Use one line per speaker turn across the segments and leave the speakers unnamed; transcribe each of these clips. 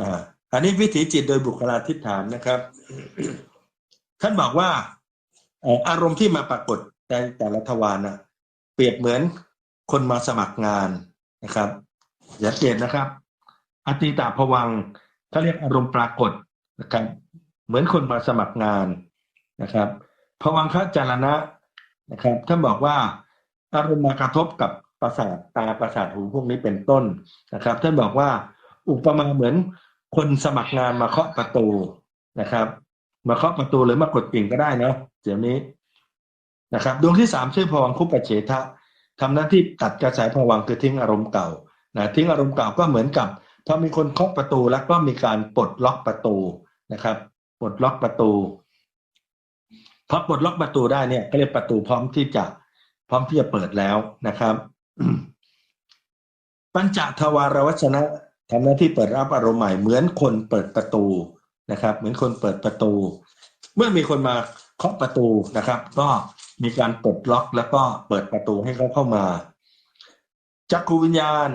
อ่าอันนี้วิถีจิตโดยบุคลาธิฐานนะครับ ท่านบอกว่าอารมณ์ที่มาปรากฏในแต่ละทวารนะเปรียบเหมือนคนมาสมัครงานนะครับอย่าเปลี่ยนนะครับ อติตาภวังเขาเรียกอารมณ์ปรากฏนะครับ เหมือนคนมาสมัครงานนะครับภวังคจารณะนะครับท่านบอกว่าอารมณ์มากระทบกับประสาทตาประสาทหูพวกนี้เป็นต้นนะครับ ท่านบอกว่า อุปมาเหมือนคนสมัครงานมาเคาะประตูนะครับ มาเคาะประตูหรือมากดกิ่งก็ได้เนาะเดี๋ยวนี้นะครับดวงที่สามชื่อภวังคุปเฉทะทำหน้าที่ตัดกระแสภวังค์คือทิ้งอารมณ์เก่านะทิ้งอารมณ์เก่าก็เหมือนกับพอมีคนเคาะประตูแล้วก็มีการปลดล็อกประตูนะครับปลดล็อกประตูพอปลดล็อกประตูได้เนี่ยก็เรียกประตูพร้อมที่จะพร้อมที่จะเปิดแล้วนะครับ ปัญจทวารวัชนะ ทำหน้าที่เปิดรับอารมณ์ใหม่เหมือนคนเปิดประตูนะครับ เหมือนคนเปิดประตู เมื่อมีคนมาเคาะประตูนะครับ ก็มีการปลดล็อกแล้วก็เปิดประตูให้เขาเข้ามาจักรวิญญาณ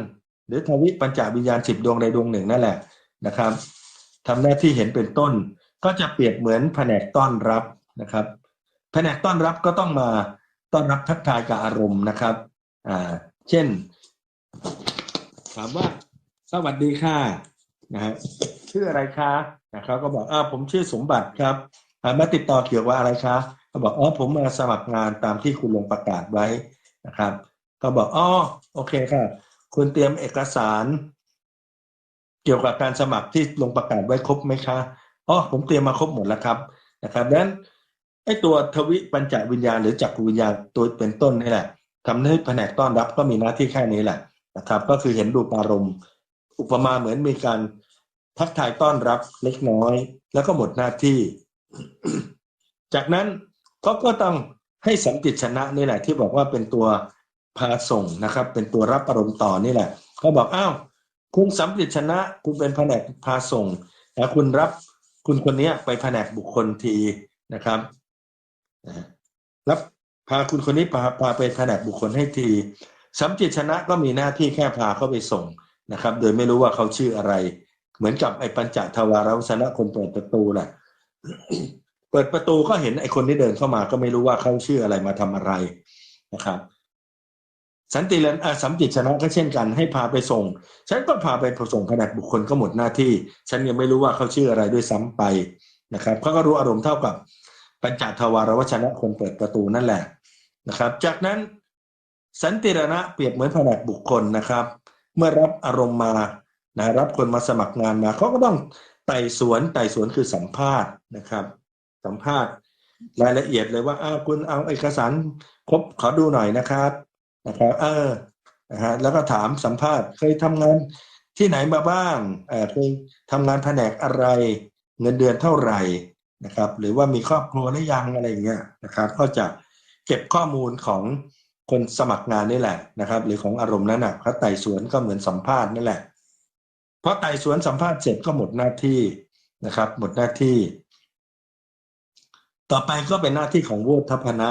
หรือทวิปัญจวิญญาณสิบดวงใดดวงหนึ่งนั่นแหละนะครับทำหน้าที่เห็นเป็นต้น ก็จะเปรียบเหมือนแผนกต้อนรับนะครับ แผนกต้อนรับก็ต้องมาต้อนรับทักทายกับอารมณ์นะครับอ่าเช่น ถามว่า สวัสดีค่ะนะฮะชื่ออะไรคะนะเขาก็บอกอ่าผมชื่อสมบัติครับมาติดต่อเกี่ยวกับอะไรคะเขาบอกอ๋อผมมาสมัครงานตามที่คุณลงประกาศไว้นะครับก็บอกอ๋อโอเคค่ะคุณเตรียมเอกสาร เกี่ยวกับการสมัครที่ลงประกาศไว้ครบไหมคะอ๋อผมเตรียมมาครบหมดแล้วครับนะครับดังนั้นไอ้ตัวทวิปัญจวิญญาณหรือจักรวิญญาณตัวเป็นต้นนี่แหละทำให้แผนกต้อนรับก็มีหน้าที่แค่นี้แหละนะครับ ก็คือเห็นรูปอารมณ์ อุปมาเหมือนมีการทักทายต้อนรับเล็กน้อย แล้วก็หมดหน้าที่ จากนั้นเขาก็ต้องให้สัมติชนะนี่แหละ ที่บอกว่าเป็นตัวพาส่งนะครับ เป็นตัวรับอารมณ์ต่อนี่แหละเขาบอกอ้าวคุณสัมติชนะ คุณเป็นแผนกพาส่งแต่คุณรับคุณคนนี้ไปแผนกบุคคลทีนะครับรับพาคุณคนนี้พาพาไปแผนกบุคคลให้ทีสัมจิตชนะก็มีหน้าที่แค่พาเขาไปส่ง นะครับ โดยไม่รู้ว่าเขาชื่ออะไร เหมือนกับไอ้ปัญจทวารวชนะคนเปิดประตูแหละเปิดประตูก็เห็นไอ้คนที่เดินเข้ามาก็ไม่รู้ว่าเขาชื่ออะไรมาทำอะไรนะครับ สันติเลนอะสัมจิตชนะก็เช่นกัน ให้พาไปส่ง ฉันก็พาไปส่งแผนกบุคคลก็หมดหน้าที่ ฉันยังไม่รู้ว่าเขาชื่ออะไรด้วยซ้ำไปนะครับเขาก็รู้อารมณ์เท่ากับปัญจทวารวชนะคนเปิดประตูนั่นแหละนะครับ จากนั้นสันติรณะเปรียบเหมือนแผนกบุคคลนะครับ เมื่อรับอารมณ์มานะรับคนมาสมัครงานมาเขาก็ต้องไต่สวนไต่สวนคือสัมภาษณ์นะครับ สัมภาษณ์รายละเอียดเลยว่าอ้าวคุณเอาเอกสารครบขอดูหน่อยนะครับนะครับเออนะฮะแล้วก็ถามสัมภาษณ์เคยทำงานที่ไหนมาบ้างเออเคยทำงานแผนกอะไร เงินเดือนเท่าไหร่นะครับ หรือว่ามีครอบครัวหรือยังอะไรอย่างเงี้ยนะครับ ก็จะเก็บข้อมูลของ คนสมัครงานนี่แหละนะครับ หรือของอารมณ์นั้นนะเขาไต่สวนก็เหมือนสัมภาษณ์นั่นแหละเพอไต่สวนสัมภาษณ์เสร็จก็หมดหน้าที่นะครับ หมดหน้าที่ ต่อไปก็เป็นหน้าที่ของโวทัพนะ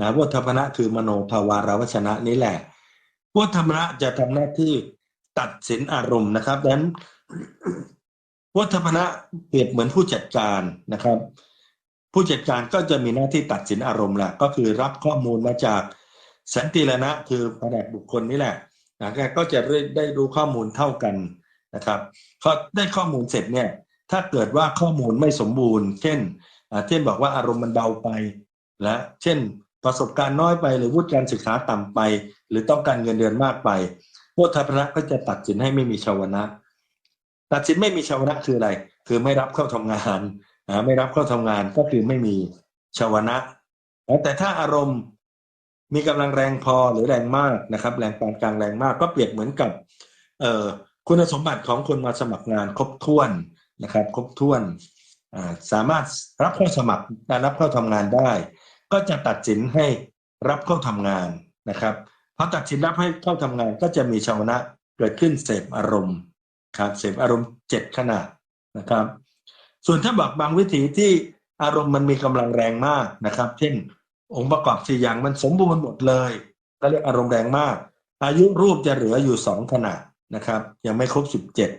นะโวทัพนะคือมโนภาวารวชนะนี่แหละโวทัพนะจะทำหน้าที่ตัดสินอารมณ์นะครับดังนั้นวัฒพนะเปรียบเหมือนผู้จัดการนะครับ ผู้จัดการก็จะมีหน้าที่ตัดสินอารมณ์แหละก็คือรับข้อมูลมาจาก สันติรณะคือแผนกบุคคลนี่แหละนะแกก็จะได้รู้ข้อมูลเท่ากันนะครับพอได้ข้อมูลเสร็จเนี่ยถ้าเกิดว่าข้อมูลไม่สมบูรณ์ เช่นเช่นบอกว่าอารมณ์มันเบาไปและเช่นประสบการณ์น้อยไป หรือวุฒิการศึกษาต่ำไป หรือต้องการเงินเดือนมากไปพวกทัพนะก็จะตัดสินให้ไม่มีชาวนะ ตัดสินไม่มีชาวนะคืออะไร คือไม่รับเข้าทำงานนะไม่รับเข้าทำงานก็คือไม่มีชาวนะ แต่ถ้าอารมณ์ มีกำลังแรงพอหรือแรงมากนะครับ แรงปานกลางแรงมากก็เปรียบเหมือนกับเออคุณสมบัติของคนมาสมัครงานครบถ้วนนะครับ ครบถ้วนสามารถรับเข้าสมัครรับเข้าทำงานได้ ก็จะตัดสินให้รับเข้าทำงานนะครับพอตัดสินรับให้เข้าทำงานก็จะมีชาวนะเกิดขึ้นเสพอารมณ์ครับเสพอารมณ์เจ็ดขนาดนะครับ ส่วนถ้าบอกบางวิธีที่อารมณ์มันมีกำลังแรงมากนะครับ เช่น องค์ประกอบสี่อย่างมันสมบูรณ์หมดเลยก็เรียกอารมณ์แรงมาก อายุรูปจะเหลืออยู่สองขนาดนะครับ ยังไม่ครบสิบเจ็ด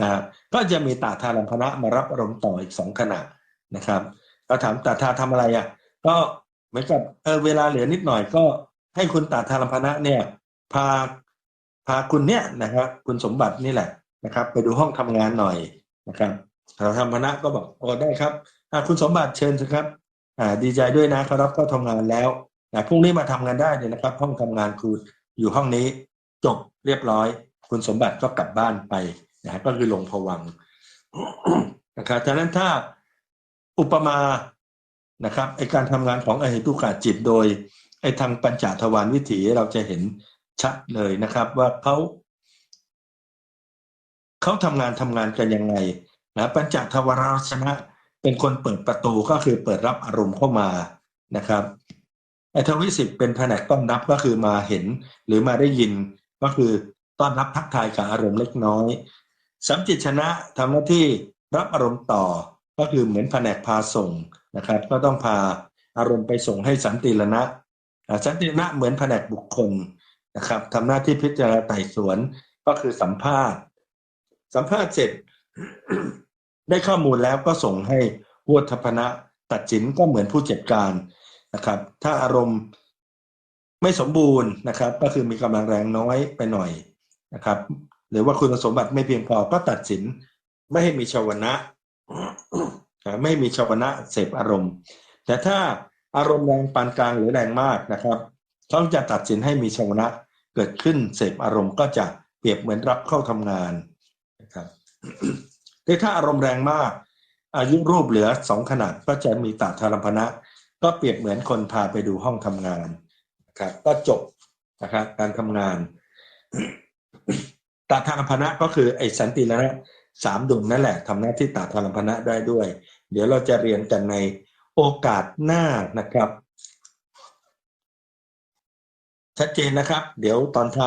นะก็จะมีตาทารัมพนะมารับอารมณ์ต่ออีกสองขณะนะครับเราถามตาทาทำอะไรอะ ก็เหมือนกับเออเวลาเหลือนิดหน่อยก็ให้คุณตาทารัมพนะเนี่ย พาพาคุณเนี่ยนะครับ คุณสมบัตินี่แหละนะครับ ไปดูห้องทำงานหน่อยนะครับตาทารัมพนะก็บอกโอ้ได้ครับคุณสมบัติเชิญสิครับ ดีใจด้วยนะเขารับเข้าทำงานแล้วนะพรุ่งนี้มาทำงานได้เลยนะครับ ห้องทำงานคุณอยู่ห้องนี้จบเรียบร้อย คุณสมบัติก็กลับบ้านไปนะก็คือลงผวังนะครับฉะนั้นถ้าอุปมานะครับไอการทำงานของอตุกาจิตโดยไอทางปัญจทวารวิถีเราจะเห็นชัดเลยนะครับ ว่าเขาเขาทำงานทำงานกันยังไงนะปัญจทวารชนะ เป็นคนเปิดประตูก็คือเปิดรับอารมณ์เข้ามานะครับไอทวิสิบเป็นแผนกต้อนรับก็คือมาเห็นหรือมาได้ยินก็คือต้อนรับทักทายกับอารมณ์เล็กน้อยสัมจิตชนะทำหน้าที่รับอารมณ์ต่อก็คือเหมือนแผนกพาส่งนะครับ ก็ต้องพาอารมณ์ไปส่งให้สันติรณะสันติรณะเหมือนแผนกบุคคลนะครับทำหน้าที่พิจารณาไต่สวนก็คือสัมภาษณ์ สัมภาษณ์เสร็จ ได้ข้อมูลแล้วก็ส่งให้วัฒพนะตัดสินก็เหมือนผู้จัดการนะครับ ถ้าอารมณ์ไม่สมบูรณ์นะครับ ก็คือมีกำลังแรงน้อยไปหน่อยนะครับ หรือว่าคุณสมบัติไม่เพียงพอก็ตัดสินไม่ให้มีชาวนะไม่มีชาวนะเสพอารมณ์ แต่ถ้าอารมณ์แรงปานกลางหรือแรงมากนะครับเขาจะตัดสินให้มีชาวนะเกิดขึ้นเสพอารมณ์ก็จะเปรียบเหมือนรับเข้าทำงานนะครับ แต่ถ้าอารมณ์แรงมาก อายุรูปเหลือสองขนาดก็จะมีตาธารมพนะ ก็เปรียบเหมือนคนพาไปดูห้องทำงานนะครับก็จบนะครับการทำงานตาธารมพนะก็คือไอ้สันติระสามดวงนั่นแหละทำหน้าที่ตาธารมพนะได้ด้วย เดี๋ยวเราจะเรียนกันในโอกาสหน้านะครับ ชัดเจนนะครับ เดี๋ยวตอนท้าย